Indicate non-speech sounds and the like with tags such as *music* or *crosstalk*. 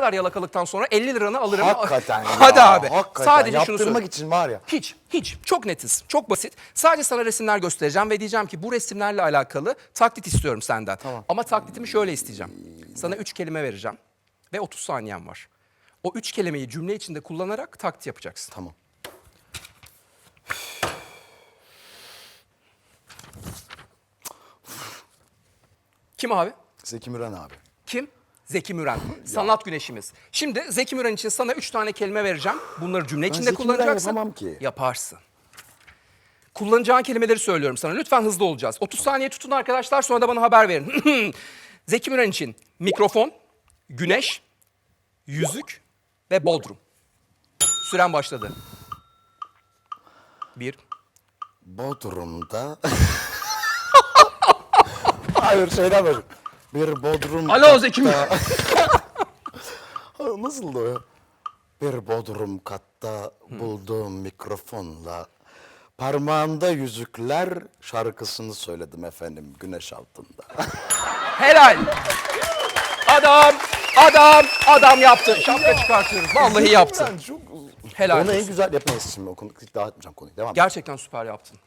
kadar yalakalıktan sonra 50 liranı alırım. Hakikaten *laughs* ya. Hadi abi. Hakikaten. Sadece şunu Yaptırmak söyle. için var ya. Hiç, hiç. Çok netiz, çok basit. Sadece sana resimler göstereceğim ve diyeceğim ki bu resimlerle alakalı taklit istiyorum senden. Ama taklitimi şöyle isteyeceğim. Sana üç kelime vereceğim ve 30 saniyen var. O üç kelimeyi cümle içinde kullanarak taklit yapacaksın. Tamam. Kim abi? Zeki Müren abi. Kim? Zeki Müren. Sanat güneşimiz. Şimdi Zeki Müren için sana üç tane kelime vereceğim. Bunları cümle içinde Zeki Müren kullanacaksın. yapamam ki. Yaparsın. Kullanacağın kelimeleri söylüyorum sana. Lütfen hızlı olacağız. 30 saniye tutun arkadaşlar sonra da bana haber verin. *clears throat* Zeki Müren için mikrofon, güneş, yüzük ve bodrum. Süren başladı. Bir. Bodrum'da... *laughs* Hayır şeyden böyle. Bir Bodrum... Alo Zeki. *laughs* Ha, Nasıldı o ya? Bir Bodrum katta bulduğum mikrofonla parmağında yüzükler şarkısını söyledim efendim güneş altında. *laughs* Helal. Adam, adam, adam yaptı. Şapka çıkartıyoruz. Vallahi yaptı. Çok... Helal Onu en olsun. güzel yapmayız şimdi. O konu, daha etmeyeceğim konuyu. Devam. Gerçekten süper yaptın.